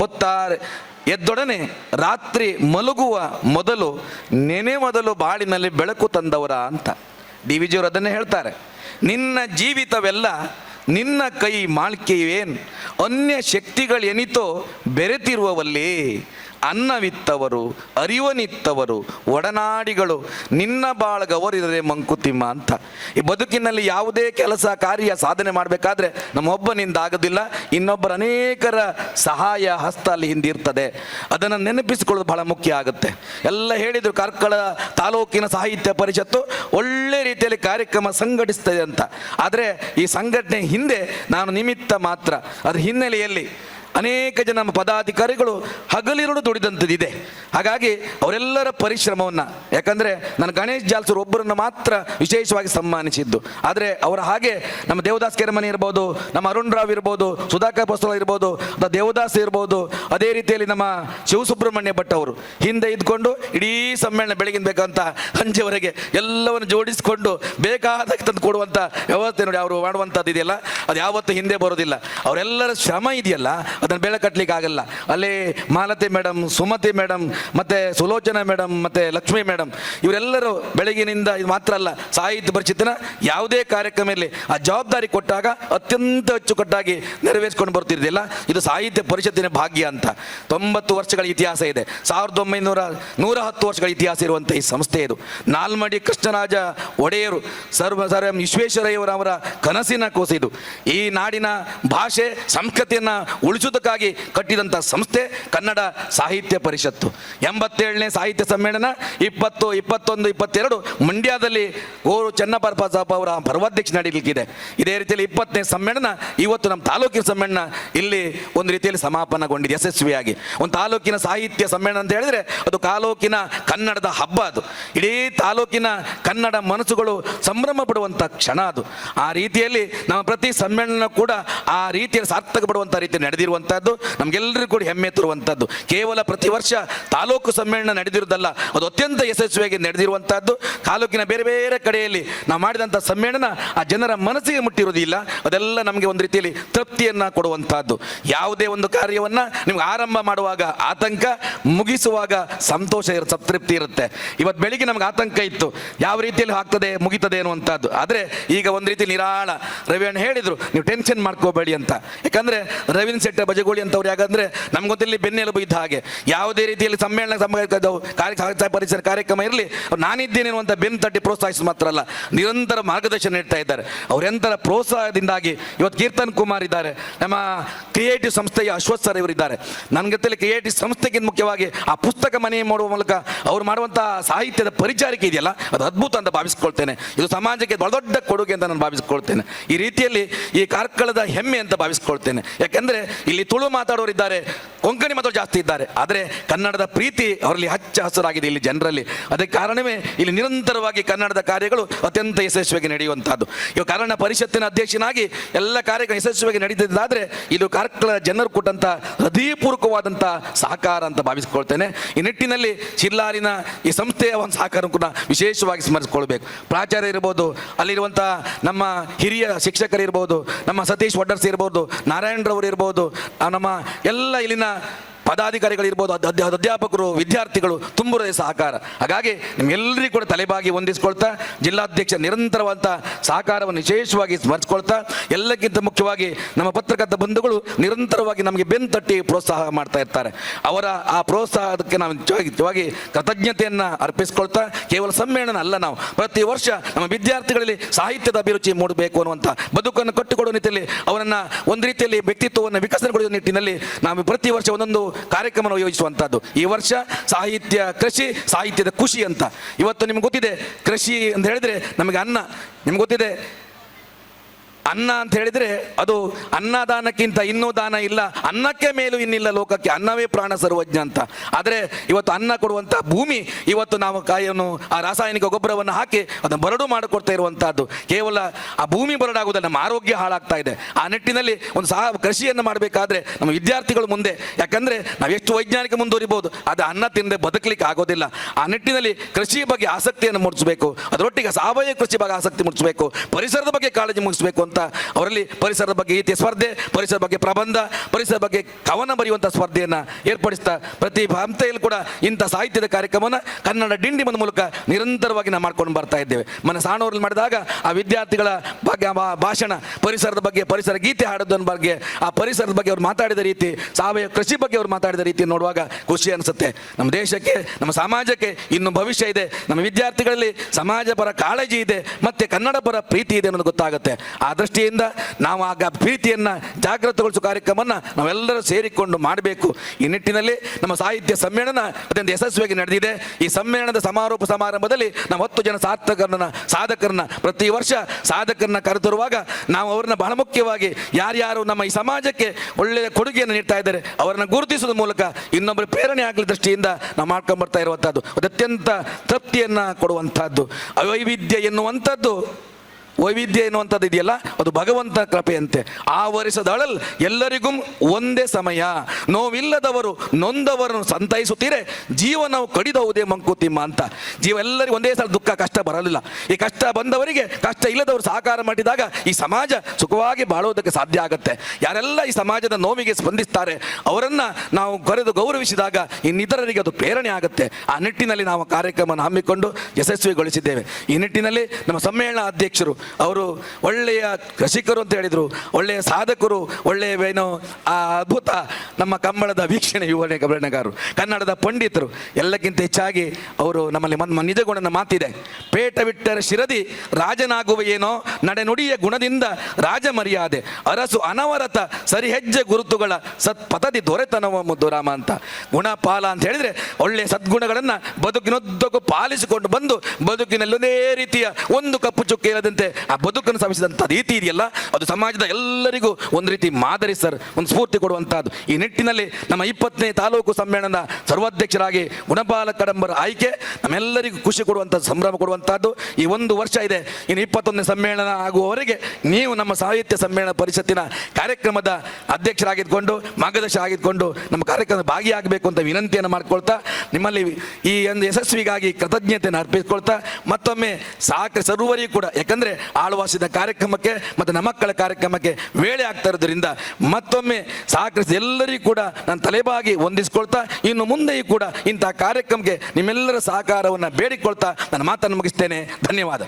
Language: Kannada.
ಹೊತ್ತಾರೆ. ಎದ್ದೊಡನೆ ರಾತ್ರಿ ಮಲಗುವ ಮೊದಲು ನೆನೆ ಮೊದಲು ಬಾಳಿನಲ್ಲಿ ಬೆಳಕು ತಂದವರ ಅಂತ. ಡಿ ವಿ ಜಿಯವರು ಅದನ್ನೇ ಹೇಳ್ತಾರೆ. ನಿನ್ನ ಜೀವಿತವೆಲ್ಲ ನಿನ್ನ ಕೈ ಮಾಳ್ಕೆಯೇನ್? ಅನ್ಯ ಶಕ್ತಿಗಳೇನಿತೋ ಬೆರೆತಿರುವವಲ್ಲಿ. ಅನ್ನವಿತ್ತವರು, ಅರಿವನಿತ್ತವರು, ಒಡನಾಡಿಗಳು, ನಿನ್ನ ಬಾಳಗವರಿದರೆ ಮಂಕುತಿಮ್ಮ ಅಂತ. ಈ ಬದುಕಿನಲ್ಲಿ ಯಾವುದೇ ಕೆಲಸ, ಕಾರ್ಯ, ಸಾಧನೆ ಮಾಡಬೇಕಾದ್ರೆ ನಮ್ಮೊಬ್ಬನಿಂದ ಆಗೋದಿಲ್ಲ, ಇನ್ನೊಬ್ಬರ ಅನೇಕರ ಸಹಾಯ, ಹಸ್ತ ಅಲ್ಲಿ ಹಿಂದಿರ್ತದೆ. ಅದನ್ನು ನೆನಪಿಸಿಕೊಳ್ಳೋದು ಬಹಳ ಮುಖ್ಯ ಆಗುತ್ತೆ. ಎಲ್ಲ ಹೇಳಿದರು, ಕಾರ್ಕಳ ತಾಲೂಕಿನ ಸಾಹಿತ್ಯ ಪರಿಷತ್ತು ಒಳ್ಳೆ ರೀತಿಯಲ್ಲಿ ಕಾರ್ಯಕ್ರಮ ಸಂಘಟಿಸ್ತದೆ ಅಂತ. ಆದರೆ ಈ ಸಂಘಟನೆ ಹಿಂದೆ ನಾನು ನಿಮಿತ್ತ ಮಾತ್ರ ಅದರ ಹಿನ್ನೆಲೆಯಲ್ಲಿ ಅನೇಕ ಜನ ನಮ್ಮ ಪದಾಧಿಕಾರಿಗಳು ಹಗಲಿರುಳು ದುಡಿದಂಥದ್ದಿದೆ. ಹಾಗಾಗಿ ಅವರೆಲ್ಲರ ಪರಿಶ್ರಮವನ್ನು, ಯಾಕಂದರೆ ನಾನು ಗಣೇಶ್ ಜಾಲ್ಸೂರು ಒಬ್ಬರನ್ನು ಮಾತ್ರ ವಿಶೇಷವಾಗಿ ಸನ್ಮಾನಿಸಿದ್ದು ಆದರೆ ಅವರ ಹಾಗೆ ನಮ್ಮ ದೇವದಾಸ್ ಕೆರೆಮನೆ ಇರ್ಬೋದು, ನಮ್ಮ ಅರುಣ್ ರಾವ್ ಇರ್ಬೋದು, ಸುಧಾಕರ್ ಬಸವ ಇರ್ಬೋದು ದೇವದಾಸ್ ಇರ್ಬೋದು, ಅದೇ ರೀತಿಯಲ್ಲಿ ನಮ್ಮ ಶಿವಸುಬ್ರಹ್ಮಣ್ಯ ಭಟ್ ಅವರು ಹಿಂದೆ ಇದ್ಕೊಂಡು ಇಡೀ ಸಮ್ಮೇಳನ ಬೆಳಗಿನ ಬೇಕಂತ ಸಂಜೆವರೆಗೆ ಎಲ್ಲವನ್ನು ಜೋಡಿಸಿಕೊಂಡು ಬೇಕಾದ ತಂದು ಕೊಡುವಂಥ ವ್ಯವಸ್ಥೆ ನೋಡಿ ಅವರು ಮಾಡುವಂಥದ್ದು ಇದೆಯಲ್ಲ ಅದು ಯಾವತ್ತೂ ಹಿಂದೆ ಬರೋದಿಲ್ಲ. ಅವರೆಲ್ಲರ ಶ್ರಮ ಇದೆಯಲ್ಲ ಅದನ್ನು ಬೆಳೆ ಕಟ್ಟಲಿಕ್ಕೆ ಆಗಲ್ಲ. ಅಲ್ಲಿ ಮಾಲತಿ ಮೇಡಮ್ ಸುಮತಿ ಮೇಡಮ್ ಮತ್ತು ಸುಲೋಚನಾ ಮೇಡಮ್ ಮತ್ತು ಲಕ್ಷ್ಮಿ ಮೇಡಮ್ ಇವರೆಲ್ಲರೂ ಬೆಳಗಿನಿಂದ ಇದು ಮಾತ್ರ ಅಲ್ಲ, ಸಾಹಿತ್ಯ ಪರಿಷತ್ತಿನ ಯಾವುದೇ ಕಾರ್ಯಕ್ರಮದಲ್ಲಿ ಆ ಜವಾಬ್ದಾರಿ ಕೊಟ್ಟಾಗ ಅತ್ಯಂತ ಅಚ್ಚುಕಟ್ಟಾಗಿ ನೆರವೇರಿಸ್ಕೊಂಡು ಬರ್ತಿರ್ದಿಲ್ಲ ಇದು ಸಾಹಿತ್ಯ ಪರಿಷತ್ತಿನ ಭಾಗ್ಯ ಅಂತ. ತೊಂಬತ್ತು ವರ್ಷಗಳ ಇತಿಹಾಸ ಇದೆ. ಸಾವಿರದ ಒಂಬೈನೂರ ನೂರ ಹತ್ತು ವರ್ಷಗಳ ಇತಿಹಾಸ ಇರುವಂಥ ಈ ಸಂಸ್ಥೆ ಇದು. ನಾಲ್ಮಡಿ ಕೃಷ್ಣರಾಜ ಒಡೆಯರು, ಸರ್ವ, ಸರ್ ಎಂ ವಿಶ್ವೇಶ್ವರಯ್ಯವರ ಕನಸಿನ ಕೋಸಿದು ಈ ನಾಡಿನ ಭಾಷೆ ಸಂಸ್ಕೃತಿಯನ್ನು ಉಳಿಸುವುದಕ್ಕಾಗಿ ಕಟ್ಟಿದಂಥ ಸಂಸ್ಥೆ ಕನ್ನಡ ಸಾಹಿತ್ಯ ಪರಿಷತ್ತು. ಎಂಬತ್ತೇಳನೇ ಸಾಹಿತ್ಯ ಸಮ್ಮೇಳನ, ಇಪ್ಪತ್ತು, ಇಪ್ಪತ್ತೊಂದು, ಇಪ್ಪತ್ತೆರಡು ಮಂಡ್ಯದಲ್ಲಿ ಓರು ಚನ್ನಪರಪ್ಪ ಅವರ ಪರ್ವಾಧ್ಯಕ್ಷ ನಡೀಲಿಕ್ಕಿದೆ ಇದೇ ರೀತಿಯಲ್ಲಿ ಇಪ್ಪತ್ತನೇ ಸಮ್ಮೇಳನ, ಇವತ್ತು ನಮ್ಮ ತಾಲೂಕಿನ ಸಮ್ಮೇಳನ ಇಲ್ಲಿ ಒಂದು ರೀತಿಯಲ್ಲಿ ಸಮಾಪನಗೊಂಡಿದೆ, ಯಶಸ್ವಿಯಾಗಿ. ಒಂದು ತಾಲೂಕಿನ ಸಾಹಿತ್ಯ ಸಮ್ಮೇಳನ ಅಂತ ಹೇಳಿದ್ರೆ ಅದು ತಾಲೂಕಿನ ಕನ್ನಡದ ಹಬ್ಬ ಅದು. ಇಡೀ ತಾಲೂಕಿನ ಕನ್ನಡ ಮನಸ್ಸುಗಳು ಸಂಭ್ರಮ ಪಡುವಂಥ ಕ್ಷಣ ಅದು. ಆ ರೀತಿಯಲ್ಲಿ ನಮ್ಮ ಪ್ರತಿ ಸಮ್ಮೇಳನ ಕೂಡ ಆ ರೀತಿಯಲ್ಲಿ ಸಾರ್ಥಕ ಪಡುವಂಥ ರೀತಿ ನಡೆದಿರುವಂಥದ್ದು ನಮಗೆಲ್ಲರಿಗೂ ಕೂಡ ಹೆಮ್ಮೆ ತರುವಂಥದ್ದು ಕೇವಲ ಪ್ರತಿ ವರ್ಷ ತಾಲೂಕು ಸಮ್ಮೇಳನ ನಡೆದಿರುವುದಲ್ಲ, ಅದು ಅತ್ಯಂತ ಯಶಸ್ವಿಯಾಗಿ ನಡೆದಿರುವಂಥದ್ದು ತಾಲೂಕಿನ ಬೇರೆ ಬೇರೆ ಕಡೆಯಲ್ಲಿ ನಾವು ಮಾಡಿದಂಥ ಸಮ್ಮೇಳನ ಆ ಜನರ ಮನಸ್ಸಿಗೆ ಮುಟ್ಟಿರುವುದಿಲ್ಲ. ಅದೆಲ್ಲ ನಮಗೆ ಒಂದು ರೀತಿಯಲ್ಲಿ ತೃಪ್ತಿಯನ್ನು ಕೊಡುವಂಥದ್ದು ಯಾವುದೇ ಒಂದು ಕಾರ್ಯವನ್ನು ನಿಮ್ಗೆ ಆರಂಭ ಮಾಡುವಾಗ ಆತಂಕ ಮುಗಿಸುವಾಗ ಸಂತೋಷ ಇರ, ಸಂತೃಪ್ತಿ ಇರುತ್ತೆ. ಇವತ್ತು ಬೆಳಿಗ್ಗೆ ನಮ್ಗೆ ಆತಂಕ ಇತ್ತು. ಯಾವ ರೀತಿಯಲ್ಲಿ ಆಗ್ತದೆ, ಮುಗಿತದೆ ಅನ್ನುವಂಥದ್ದು ಆದರೆ ಈಗ ಒಂದು ರೀತಿ ನಿರಾಳ. ರವಿಯಣ್ಣ ಹೇಳಿದರು, ನೀವು ಟೆನ್ಷನ್ ಮಾಡ್ಕೋಬೇಡಿ ಅಂತ. ಯಾಕಂದರೆ ರವೀಂದ್ರ ಶೆಟ್ಟ ಬಜಗೋಳಿ ಅಂತವ್ರು ಯಾಕಂದರೆ ನಮ್ಗೊತ್ತಿಲ್ಲಿ ಬೆನ್ನೆಲುಬು ಇದ್ದ ಹಾಗೆ. ಯಾವುದೇ ರೀತಿಯಲ್ಲಿ ಸಮ್ಮೇಳನ ಕಾರ್ಯ ಪರಿಸರ ಕಾರ್ಯಕ್ರಮ ಇರಲಿ ನಾನಿದ್ದೇನೆ ಅನ್ನುವಂಥ ಬೆನ್ನು ತಟ್ಟಿ ಪ್ರೋತ್ಸಾಹಿಸಿ ಮಾತ್ರ ಅಲ್ಲ, ನಿರಂತರ ಮಾರ್ಗದರ್ಶನ ನೀಡ್ತಾ ಇದ್ದಾರೆ. ಅವರೆಂತರ ಪ್ರೋತ್ಸಾಹದಿಂದಾಗಿ ಇವತ್ತು ಕೀರ್ತನ್ ಕುಮಾರ್ ಇದ್ದಾರೆ, ನಮ್ಮ ಕ್ರಿಯೇಟಿವ್ ಸಂಸ್ಥೆಯ ಅಶ್ವಥ್ ಸರ್ ಇವರಿದ್ದಾರೆ. ನನ್ನ ಗೊತ್ತಲ್ಲಿ, ಕ್ರಿಯೇಟಿವ್ ಸಂಸ್ಥೆಗಿಂತ ಮುಖ್ಯವಾಗಿ ಆ ಪುಸ್ತಕ ಮನೆ ಮಾಡುವ ಮೂಲಕ ಅವ್ರು ಮಾಡುವಂತಹ ಸಾಹಿತ್ಯದ ಪರಿಚಾರಿಕೆ ಇದೆಯಲ್ಲ, ಅದು ಅದ್ಭುತ ಅಂತ ಭಾವಿಸ್ಕೊಳ್ತೇನೆ. ಇದು ಸಮಾಜಕ್ಕೆ ದೊಡ್ಡ ದೊಡ್ಡ ಕೊಡುಗೆ ಅಂತ ನಾನು ಭಾವಿಸ್ಕೊಳ್ತೇನೆ. ಈ ರೀತಿಯಲ್ಲಿ ಈ ಕಾರ್ಕಳದ ಹೆಮ್ಮೆ ಅಂತ ಭಾವಿಸ್ಕೊಳ್ತೇನೆ. ಯಾಕೆಂದರೆ ಇಲ್ಲಿ ತುಳು ಮಾತಾಡೋರಿದ್ದಾರೆ, ಕೊಂಕಣಿ ಮಾತಾಡೋರು ಜಾಸ್ತಿ ಇದ್ದಾರೆ. ಆದರೆ ಕನ್ನಡದ ಪ್ರೀತಿ ಅವರಲ್ಲಿ ಹಚ್ಚ ಹಸಿರಾಗಿದೆ ಇಲ್ಲಿ ಜನರಲ್ಲಿ. ಅದಕ್ಕೆ ಕಾರಣವೇ ಇಲ್ಲಿ ನಿರಂತರವಾಗಿ ಕನ್ನಡದ ಕಾರ್ಯಗಳು ಅತ್ಯಂತ ಯಶಸ್ವಿಯಾಗಿ ನಡೆಯುವಂಥದ್ದು. ಇವಾಗ ಕನ್ನಡ ಪರಿಷತ್ತಿನ ಅಧ್ಯಕ್ಷನಾಗಿ ಎಲ್ಲ ಕಾರ್ಯಗಳು ಯಶಸ್ವಿಯಾಗಿ ನಡೀತಿದ್ದಾದರೆ ಇದು ಕಾರ್ಕಳ ಜನರು ಕೊಟ್ಟಂಥ ಹೃದಯಪೂರ್ವಕವಾದಂಥ ಸಹಕಾರ ಅಂತ ಭಾವಿಸ್ಕೊಳ್ತೇನೆ. ಈ ನಿಟ್ಟಿನಲ್ಲಿ ಚಿಲ್ಲಾರಿನ ಈ ಸಂಸ್ಥೆಯ ಒಂದು ಸಹಕಾರ ಕೂಡ ವಿಶೇಷವಾಗಿ ಸ್ಮರಿಸ್ಕೊಳ್ಬೇಕು. ಪ್ರಾಚಾರ್ಯ ಇರ್ಬೋದು ಅಲ್ಲಿರುವಂಥ ನಮ್ಮ ಹಿರಿಯ ಶಿಕ್ಷಕರಿರ್ಬೋದು, ನಮ್ಮ ಸತೀಶ್ ವಡ್ಡರ್ಸ್ ಇರ್ಬೋದು, ನಾರಾಯಣರವರು ಇರ್ಬೋದು ನಮ್ಮ ಎಲ್ಲ ಇಲ್ಲಿನ ಪದಾಧಿಕಾರಿಗಳಿರ್ಬೋದು ಅಧ್ಯಾಪಕರು, ವಿದ್ಯಾರ್ಥಿಗಳು ತುಂಬುವುದೇ ಸಹಕಾರ. ಹಾಗಾಗಿ ನಿಮ್ಗೆಲ್ಲರಿಗೂ ಕೂಡ ತಲೆಬಾಗಿ ಹೊಂದಿಸ್ಕೊಳ್ತಾ ಜಿಲ್ಲಾಧ್ಯಕ್ಷ ನಿರಂತರವಾದಂಥ ಸಹಕಾರವನ್ನು ವಿಶೇಷವಾಗಿ ಸ್ಮರಿಸ್ಕೊಳ್ತಾ, ಎಲ್ಲಕ್ಕಿಂತ ಮುಖ್ಯವಾಗಿ ನಮ್ಮ ಪತ್ರಕರ್ತ ಬಂಧುಗಳು ನಿರಂತರವಾಗಿ ನಮಗೆ ಬೆನ್ನು ತಟ್ಟಿ ಪ್ರೋತ್ಸಾಹ ಮಾಡ್ತಾ ಇರ್ತಾರೆ. ಅವರ ಆ ಪ್ರೋತ್ಸಾಹಕ್ಕೆ ನಾವು ನಿಜವಾಗಿ ಕೃತಜ್ಞತೆಯನ್ನು ಅರ್ಪಿಸ್ಕೊಳ್ತಾ, ಕೇವಲ ಸಮ್ಮೇಳನ ಅಲ್ಲ ನಾವು, ಪ್ರತಿ ವರ್ಷ ನಮ್ಮ ವಿದ್ಯಾರ್ಥಿಗಳಲ್ಲಿ ಸಾಹಿತ್ಯದ ಅಭಿರುಚಿ ಮೂಡಬೇಕು ಅನ್ನುವಂಥ ಬದುಕನ್ನು ಕಟ್ಟಿಕೊಡುವ ನಿಟ್ಟಿನಲ್ಲಿ ಅವರನ್ನು ಒಂದು ರೀತಿಯಲ್ಲಿ ವ್ಯಕ್ತಿತ್ವವನ್ನು ವಿಕಸನಗೊಳಿಸುವ ನಿಟ್ಟಿನಲ್ಲಿ ನಾವು ಪ್ರತಿ ವರ್ಷ ಒಂದೊಂದು ಕಾರ್ಯಕ್ರಮ ಯೋಜಿಸುವಂಥದ್ದು ಈ ವರ್ಷ ಸಾಹಿತ್ಯ ಕೃಷಿ, ಸಾಹಿತ್ಯದ ಖುಷಿ ಅಂತ. ಇವತ್ತು ನಿಮ್ಗೆ ಗೊತ್ತಿದೆ, ಕೃಷಿ ಅಂತ ಹೇಳಿದ್ರೆ ನಮಗೆ ಅನ್ನ, ನಿಮ್ಗೆ ಗೊತ್ತಿದೆ ಅನ್ನ ಅಂತ ಹೇಳಿದ್ರೆ ಅದು ಅನ್ನದಾನಕ್ಕಿಂತ ಇನ್ನೂ ದಾನ ಇಲ್ಲ. ಅನ್ನಕ್ಕೆ ಮೇಲೂ ಇನ್ನಿಲ್ಲ ಲೋಕಕ್ಕೆ. ಅನ್ನವೇ ಪ್ರಾಣ ಸರ್ವಜ್ಞ ಅಂತ. ಆದರೆ ಇವತ್ತು ಅನ್ನ ಕೊಡುವಂಥ ಭೂಮಿ, ಇವತ್ತು ನಾವು ಕಾಯನ್ನು ಆ ರಾಸಾಯನಿಕ ಗೊಬ್ಬರವನ್ನು ಹಾಕಿ ಅದನ್ನು ಬರಡು ಮಾಡಿಕೊಡ್ತಾ ಇರುವಂತಹದ್ದು. ಕೇವಲ ಆ ಭೂಮಿ ಬರಡಾಗುವುದಲ್ಲ, ನಮ್ಮ ಆರೋಗ್ಯ ಹಾಳಾಗ್ತಾ ಇದೆ. ಆ ನಿಟ್ಟಿನಲ್ಲಿ ಒಂದು ಸಹ ಕೃಷಿಯನ್ನು ಮಾಡಬೇಕಾದ್ರೆ ನಮ್ಮ ವಿದ್ಯಾರ್ಥಿಗಳು ಮುಂದೆ, ಯಾಕಂದ್ರೆ ನಾವು ಎಷ್ಟು ವೈಜ್ಞಾನಿಕ ಮುಂದುವರಿಬಹುದು ಅದು ಅನ್ನ ತಿಂದೆ ಬದುಕಲಿಕ್ಕೆ ಆಗೋದಿಲ್ಲ. ಆ ನಿಟ್ಟಿನಲ್ಲಿ ಕೃಷಿ ಬಗ್ಗೆ ಆಸಕ್ತಿಯನ್ನು ಮೂಡಿಸಬೇಕು, ಅದರೊಟ್ಟಿಗೆ ಸಾವಯವ ಕೃಷಿ ಬಗ್ಗೆ ಆಸಕ್ತಿ ಮೂಡಿಸಬೇಕು, ಪರಿಸರದ ಬಗ್ಗೆ ಕಾಳಜಿ ಮೂಡಿಸಬೇಕು ಅಂತ ಅವರಲ್ಲಿ ಪರಿಸರದ ಬಗ್ಗೆ ಗೀತೆ ಸ್ಪರ್ಧೆ, ಪರಿಸರದ ಬಗ್ಗೆ ಪ್ರಬಂಧ ಪರಿಸರ ಬಗ್ಗೆ ಕವನ ಬರೆಯುವಂಥ ಸ್ಪರ್ಧೆಯನ್ನು ಏರ್ಪಡಿಸ್ತಾ ಪ್ರತಿ ಹಂತೆಯಲ್ಲಿ ಕೂಡ ಇಂಥ ಸಾಹಿತ್ಯದ ಕಾರ್ಯಕ್ರಮವನ್ನು ಕನ್ನಡ ಡಿಂಡಿಮದ ಮೂಲಕ ನಿರಂತರವಾಗಿ ನಾವು ಮಾಡ್ಕೊಂಡು ಬರ್ತಾ ಇದ್ದೇವೆ. ಮನೆ ಸಾಣೂರಲ್ಲಿ ಮಾಡಿದಾಗ ಆ ವಿದ್ಯಾರ್ಥಿಗಳ ಬಗ್ಗೆ ಭಾಷಣ, ಪರಿಸರದ ಬಗ್ಗೆ, ಪರಿಸರ ಗೀತೆ ಹಾಡೋದನ್ನ ಬಗ್ಗೆ, ಆ ಪರಿಸರದ ಬಗ್ಗೆ ಅವ್ರು ಮಾತಾಡಿದ ರೀತಿ, ಸಾವಯವ ಕೃಷಿ ಬಗ್ಗೆ ಅವ್ರು ಮಾತಾಡಿದ ರೀತಿ ನೋಡುವಾಗ ಖುಷಿ ಅನಿಸುತ್ತೆ. ನಮ್ಮ ದೇಶಕ್ಕೆ, ನಮ್ಮ ಸಮಾಜಕ್ಕೆ ಇನ್ನು ಭವಿಷ್ಯ ಇದೆ. ನಮ್ಮ ವಿದ್ಯಾರ್ಥಿಗಳಲ್ಲಿ ಸಮಾಜ ಪರ ಕಾಳಜಿ ಇದೆ. ಮತ್ತೆ ಕನ್ನಡ ಪರ ಪ್ರೀತಿ ಇದೆ ಅನ್ನೋದು ಗೊತ್ತಾಗುತ್ತೆ. ಆ ದೃಷ್ಟಿಯಿಂದ ನಾವು ಆಗ ಪ್ರೀತಿಯನ್ನು ಜಾಗೃತಗೊಳಿಸುವ ಕಾರ್ಯಕ್ರಮವನ್ನು ನಾವೆಲ್ಲರೂ ಸೇರಿಕೊಂಡು ಮಾಡಬೇಕು. ಈ ನಿಟ್ಟಿನಲ್ಲಿ ನಮ್ಮ ಸಾಹಿತ್ಯ ಸಮ್ಮೇಳನ ಅತ್ಯಂತ ಯಶಸ್ವಿಯಾಗಿ ನಡೆದಿದೆ. ಈ ಸಮ್ಮೇಳನದ ಸಮಾರೋಪ ಸಮಾರಂಭದಲ್ಲಿ ನಾವು ಹತ್ತು ಜನ ಸಾರ್ಥಕರನ್ನ, ಸಾಧಕರನ್ನ ಪ್ರತಿ ವರ್ಷ ಸಾಧಕರನ್ನ ಕರೆತರುವಾಗ ನಾವು ಅವರನ್ನ ಬಹಳ ಮುಖ್ಯವಾಗಿ ಯಾರ್ಯಾರು ನಮ್ಮ ಈ ಸಮಾಜಕ್ಕೆ ಒಳ್ಳೆಯ ಕೊಡುಗೆಯನ್ನು ನೀಡ್ತಾ ಇದ್ದಾರೆ ಅವರನ್ನು ಗುರುತಿಸುವ ಮೂಲಕ ಇನ್ನೊಬ್ಬರು ಪ್ರೇರಣೆ ಆಗಲಿ ದೃಷ್ಟಿಯಿಂದ ನಾವು ಮಾಡ್ಕೊಂಡು ಬರ್ತಾ ಇರುವಂಥದ್ದು ಅದು ಅತ್ಯಂತ ತೃಪ್ತಿಯನ್ನು ಕೊಡುವಂಥದ್ದು ಅವೈವಿಧ್ಯ ಎನ್ನುವಂಥದ್ದು ವೈವಿಧ್ಯ ಎನ್ನುವಂಥದ್ದು ಇದೆಯಲ್ಲ? ಅದು ಭಗವಂತ ಕೃಪೆಯಂತೆ. ಆವರಿಸದಳಲ್ ಎಲ್ಲರಿಗೂ ಒಂದೇ ಸಮಯ. ನೋವಿಲ್ಲದವರು ನೊಂದವರನ್ನು ಸಂತೈಸುತ್ತೀರೆ. ಜೀವನವು ಕಡಿದವುದೇ ಮಂಕುತಿಮ್ಮ ಅಂತ. ಜೀವ ಎಲ್ಲರಿಗೂ ಒಂದೇ ಸಲ ದುಃಖ, ಕಷ್ಟ ಬರಲಿಲ್ಲ. ಈ ಕಷ್ಟ ಬಂದವರಿಗೆ, ಕಷ್ಟ ಇಲ್ಲದವರು ಸಹಕಾರ ಮಾಡಿದಾಗ ಈ ಸಮಾಜ ಸುಖವಾಗಿ ಬಾಳೋದಕ್ಕೆ ಸಾಧ್ಯ ಆಗುತ್ತೆ. ಯಾರೆಲ್ಲ ಈ ಸಮಾಜದ ನೋವಿಗೆ ಸ್ಪಂದಿಸ್ತಾರೆ, ಅವರನ್ನು ನಾವು ಕರೆದು ಗೌರವಿಸಿದಾಗ ಇನ್ನಿತರರಿಗೆ ಅದು ಪ್ರೇರಣೆ ಆಗುತ್ತೆ. ಆ ನಿಟ್ಟಿನಲ್ಲಿ ನಾವು ಕಾರ್ಯಕ್ರಮವನ್ನು ಹಮ್ಮಿಕೊಂಡು ಯಶಸ್ವಿಗೊಳಿಸಿದ್ದೇವೆ. ಈ ನಿಟ್ಟಿನಲ್ಲಿ ನಮ್ಮ ಸಮ್ಮೇಳನ ಅಧ್ಯಕ್ಷರು ಅವರು ಒಳ್ಳೆಯ ಕೃಷಿಕರು ಅಂತ ಹೇಳಿದರು, ಒಳ್ಳೆಯ ಸಾಧಕರು, ಒಳ್ಳೆಯ ಏನು ಆ ಅದ್ಭುತ ನಮ್ಮ ಕಂಬಳದ ವೀಕ್ಷಣೆ ಯುವನೆ ವರ್ಣಗಾರರು ಕನ್ನಡದ ಪಂಡಿತರು, ಎಲ್ಲಕ್ಕಿಂತ ಹೆಚ್ಚಾಗಿ ಅವರು ನಮ್ಮಲ್ಲಿ ಮನ್ ನಿಜಗುಣನ ಮಾತಿದೆ. ಪೇಟ ಬಿಟ್ಟರ ಶಿರದಿ ರಾಜನಾಗುವ ಏನೋ ನಡೆನುಡಿಯ ಗುಣದಿಂದ ರಾಜ ಮರ್ಯಾದೆ ಅರಸು ಅನವರತ ಸರಿಹೆಜ್ಜೆ ಗುರುತುಗಳ ಸತ್ಪಥದಿ ದೊರೆತನವ ಮುದ್ದುರಾಮ ಅಂತ. ಗುಣಪಾಲ ಅಂತ ಹೇಳಿದ್ರೆ ಒಳ್ಳೆಯ ಸದ್ಗುಣಗಳನ್ನು ಬದುಕಿನೊದ್ದಕ್ಕೂ ಪಾಲಿಸಿಕೊಂಡು ಬಂದು ಬದುಕಿನಲ್ಲಿ ಒಂದೇ ರೀತಿಯ ಒಂದು ಕಪ್ಪು ಚುಕ್ಕೆ ಇಲ್ಲದಂತೆ ಆ ಬದುಕನ್ನು ಸವಿಸಿದಂಥ ರೀತಿ ಇದೆಯಲ್ಲ? ಅದು ಸಮಾಜದ ಎಲ್ಲರಿಗೂ ಒಂದು ರೀತಿ ಮಾದರಿ ಸರ್, ಒಂದು ಸ್ಫೂರ್ತಿ ಕೊಡುವಂಥದ್ದು ಈ ನಿಟ್ಟಿನಲ್ಲಿ ನಮ್ಮ ಇಪ್ಪತ್ತನೇ ತಾಲೂಕು ಸಮ್ಮೇಳನದ ಸರ್ವಾಧ್ಯಕ್ಷರಾಗಿ ಗುಣಪಾಲ ಕಡಂಬರ ಆಯ್ಕೆ, ನಮ್ಮೆಲ್ಲರಿಗೂ ಖುಷಿ ಕೊಡುವಂಥ ಸಂಭ್ರಮ ಕೊಡುವಂಥದ್ದು ಈ ಒಂದು ವರ್ಷ ಇದೆ. ಇನ್ನು ಇಪ್ಪತ್ತೊಂದನೇ ಸಮ್ಮೇಳನ ಆಗುವವರೆಗೆ ನೀವು ನಮ್ಮ ಸಾಹಿತ್ಯ ಸಮ್ಮೇಳನ ಪರಿಷತ್ತಿನ ಕಾರ್ಯಕ್ರಮದ ಅಧ್ಯಕ್ಷರಾಗಿದ್ಕೊಂಡು ಮಾರ್ಗದರ್ಶಿ ಆಗಿದ್ದುಕೊಂಡು ನಮ್ಮ ಕಾರ್ಯಕ್ರಮದ ಭಾಗಿಯಾಗಬೇಕು ಅಂತ ವಿನಂತಿಯನ್ನು ಮಾಡಿಕೊಳ್ತಾ, ನಿಮ್ಮಲ್ಲಿ ಈ ಒಂದು ಯಶಸ್ವಿಗಾಗಿ ಕೃತಜ್ಞತೆಯನ್ನು ಅರ್ಪಿಸಿಕೊಳ್ತಾ, ಮತ್ತೊಮ್ಮೆ ಸಾಕ ಸರ್ವರಿಗೂ ಕೂಡ. ಯಾಕಂದರೆ ಆಳ್ವಾಸಿದ ಕಾರ್ಯಕ್ರಮಕ್ಕೆ ಮತ್ತು ನಮ್ಮ ಮಕ್ಕಳ ಕಾರ್ಯಕ್ರಮಕ್ಕೆ ವೇಳೆ ಆಗ್ತಾ ಇರೋದ್ರಿಂದ ಮತ್ತೊಮ್ಮೆ ಸಹಕರಿಸಿದ ಎಲ್ಲರಿಗೂ ಕೂಡ ನಾನು ತಲೆಬಾಗಿ ಹೊಂದಿಸ್ಕೊಳ್ತಾ ಇನ್ನು ಮುಂದೆಯೂ ಕೂಡ ಇಂಥ ಕಾರ್ಯಕ್ರಮಕ್ಕೆ ನಿಮ್ಮೆಲ್ಲರ ಸಹಕಾರವನ್ನು ಬೇಡಿಕೊಳ್ತಾ ನನ್ನ ಮಾತನ್ನು ಮುಗಿಸ್ತೇನೆ. ಧನ್ಯವಾದ.